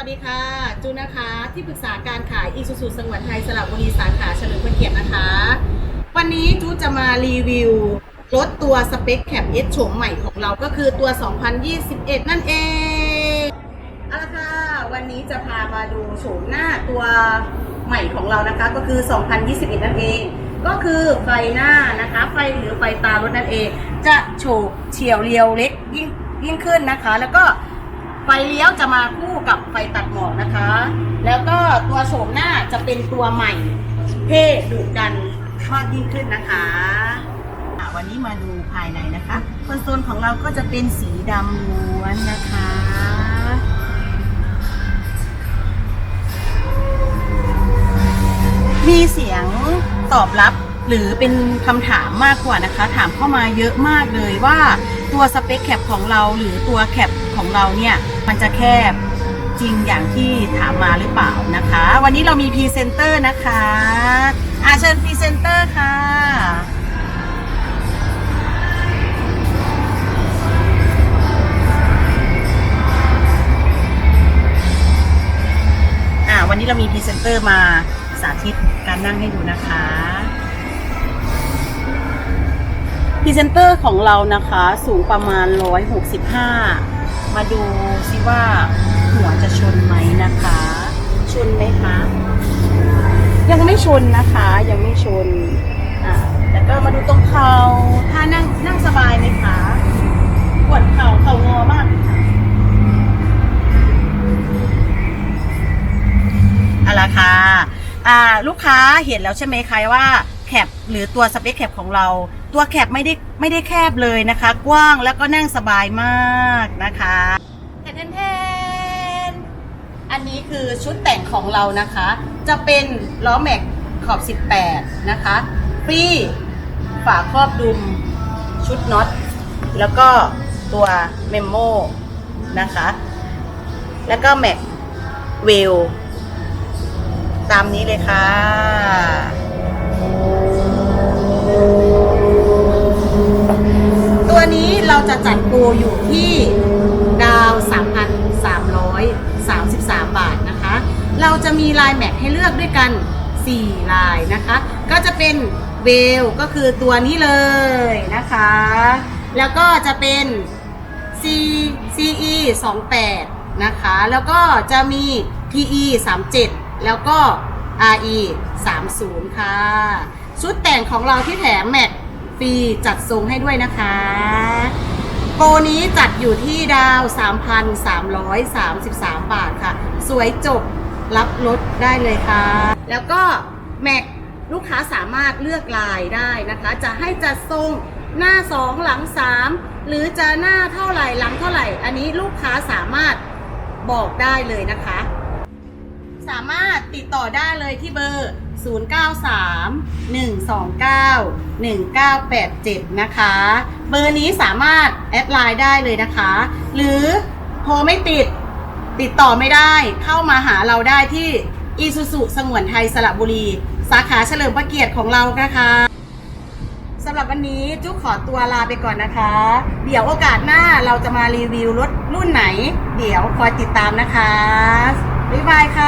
วัสดีค่ะ จูนะคะ ที่ปรึกษาการขายอีซูซูสังวัไทยสระบุรีสาขาเฉลิมพระเกียรตินะคะ วันนี้จูจะมารีวิวรถตัวสเปคแคปเอสโฉมใหม่ของเราก็คือตัว 2021 นั่นเองเอาละค่ะ วันนี้จะพามาดูโฉมหน้าตัวใหม่ของเรานะคะ ก็คือ 2021 นั่นเอง ก็คือไฟหน้านะคะ ไฟหรือไฟตารถนั่นเอง จะโฉบเฉียวเรียวเล็กยิ่งยิ่งขึ้นนะคะ แล้วก็ ไฟเลี้ยวจะมาคู่กับไฟตัดหมอกนะคะ แล้วก็ตัวโฉมหน้าจะเป็นตัวใหม่เท่ดุดันมากยิ่งขึ้นนะคะอะวันนี้มาดูภายในนะคะคอนโซลของเราก็จะเป็นสีดำล้วนนะคะมีเสียงตอบรับหรือเป็นคำถามมากกว่านะคะ ถามเข้ามาเยอะมากเลยว่า ตัวสเปคแคปของเราหรือตัวแคปของเราเนี่ย มันจะแคบจริงอย่างที่ถามมาหรือเปล่านะคะ วันนี้เรามีพรีเซนเตอร์นะคะอาเชิญพรีเซนเตอร์ค่ะอ่าวันนี้เรามีพรีเซนเตอร์มาสาธิตการนั่งให้ดูนะคะ พรีเซนเตอร์ของเรานะคะสูงประมาณ 165 มาดูซิว่าหัวจะชนไหมนะคะ ชนไหมคะ ยังไม่ชนนะคะ ยังไม่ชนอ่าแล้วก็มาดูตรงเขา่าถ้านั่งนั่งสบายไหมคะปวดเข่าเข่างอมากค่ะเอาละค่ะอ่าลูกค้าเห็นแล้วใช่ไหมคะว่า แคปหรือตัวสเปคแคปของเรา ตัวแคปไม่ได้ไม่ได้แคบเลยนะคะ กว้างแล้วก็นั่งสบายมากนะคะแทนแทนแทนอันนี้คือชุดแต่งของเรานะคะ จะเป็นล้อแม็กขอบ 18 นะคะฟรีฝาครอบดุมชุดน็อตแล้วก็ตัวเมมโมนะคะ แล้วก็แม็กเวลตามนี้เลยค่ะ จะจัดโปรอยู่ที่ดาว 3,333 บาทนะคะ เราจะมีลายแม็กให้เลือกด้วยกัน 4 ลายนะคะ ก็จะเป็นเวลก็คือตัวนี้เลยนะคะ แล้วก็จะเป็น C CE 28นะคะ แล้วก็จะมี PE 37แล้วก็ RE 30ค่ะ ชุดแต่งของเราที่แถมแม็กฟรีจัดทรงให้ด้วยนะคะ โปรนี้จัดอยู่ที่ดาว 3,333 บาทค่ะ สวยจบรับลดได้เลยค่ะ แล้วก็แม็กลูกค้าสามารถเลือกลายได้นะคะ จะให้จัดทรงหน้า 2 หลัง 3 หรือจะหน้าเท่าไหร่หลังเท่าไหร่ อันนี้ลูกค้าสามารถบอกได้เลยนะคะ สามารถติดต่อได้เลยที่เบอร์ 0931291987 นะคะ เบอร์นี้สามารถแอดไลน์ได้เลยนะคะ หรือโทรไม่ติดติดต่อไม่ได้เข้ามาหาเราได้ที่อีซูซุสงวนไทยสระบุรี สาขาเฉลิมพระเกียรติของเรานะคะสำหรับวันนี้จุ๊กขอตัวลาไปก่อนนะคะ เดี๋ยวโอกาสหน้าเราจะมารีวิวรถรุ่นไหน เดี๋ยวคอยติดตามนะคะ บ๊ายบายค่ะ